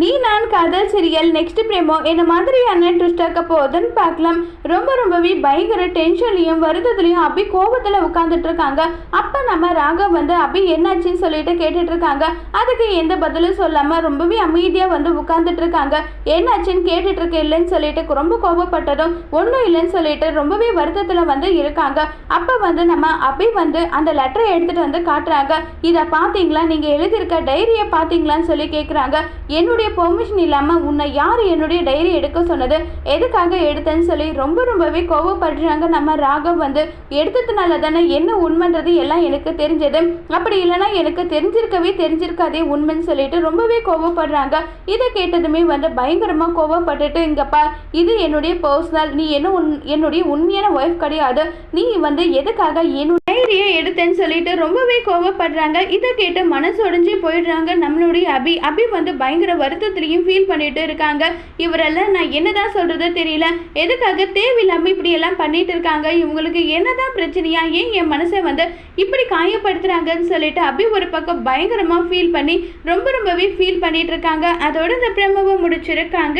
நீ நான் காதல் சீரியல் நெக்ஸ்ட் பிரேமோ என்ன மாதிரியான ட்விஸ்ட் ஆக்க போகுதுன்னு பார்க்கலாம். ரொம்ப ரொம்பவே பயங்கர டென்ஷன்லையும் வருத்தத்துலையும் அபி கோபத்தில் உட்காந்துட்டு இருக்காங்க. அப்போ நம்ம ராகவ் வந்து அபி என்னாச்சுன்னு சொல்லிட்டு கேட்டுட்டு இருக்காங்க. அதுக்கு எந்த பதிலும் சொல்லாமல் ரொம்பவே அமைதியாக வந்து உட்காந்துட்டு இருக்காங்க. என்னாச்சுன்னு கேட்டுட்டு இருக்க இல்லைன்னு சொல்லிட்டு ரொம்ப கோபப்பட்டதும் ஒன்றும் இல்லைன்னு சொல்லிட்டு ரொம்பவே வருத்தத்தில் வந்து இருக்காங்க. அப்போ வந்து நம்ம அபி வந்து அந்த லெட்டரை எடுத்துட்டு வந்து காட்டுறாங்க. இதை பார்த்தீங்களா? நீங்கள் எழுதியிருக்க டைரியை பார்த்தீங்களான்னு சொல்லி கேட்குறாங்க என்னுடைய பெர்மிஷன் இல்லாமல் உன்னை யார் என்னுடைய டைரி எடுக்க சொன்னது? எதுக்காக எடுத்தேன்னு சொல்லி ரொம்ப ரொம்பவே கோவப்படுறாங்க நம்ம ராகவ் வந்து. எடுத்ததுனால தானே என்ன உண்மைன்றது எல்லாம் எனக்கு தெரிஞ்சது. அப்படி இல்லைன்னா எனக்கு தெரிஞ்சிருக்கவே தெரிஞ்சிருக்காதே உண்மைன்னு சொல்லிட்டு ரொம்பவே கோவப்படுறாங்க. இதை கேட்டதுமே வந்து பயங்கரமாக கோவப்பட்டுட்டு இங்கப்பா இது என்னுடைய பர்சனல் நீ என்ன உன் என்னுடைய உண்மையான ஒய்ஃப் கிடையாது. நீ வந்து எதுக்காக என்னுடைய டைரியை எடுத்தேன்னு சொல்லிட்டு ரொம்பவே கோவப்படுறாங்க. இதை கேட்டு மனசு உடைஞ்சு போயிடுறாங்க நம்மளுடைய அபி. அபி வந்து பயங்கர வருத்தத்திலையும் ஃபீல் பண்ணிட்டு இருக்காங்க. இவரெல்லாம் நான் என்னதான் சொல்றது தெரியல. எதுக்காக தேவையில்லாம இப்படி எல்லாம் பண்ணிட்டு இருக்காங்க? இவங்களுக்கு என்னதான் பிரச்சனையா? ஏன் என் மனசை வந்து இப்படி காயப்படுத்துறாங்கன்னு சொல்லிட்டு அபி ஒரு பக்கம் பயங்கரமா ஃபீல் பண்ணி ரொம்ப ரொம்பவே ஃபீல் பண்ணிட்டு இருக்காங்க. அதோட இந்த பிரமவை முடிச்சிருக்காங்க.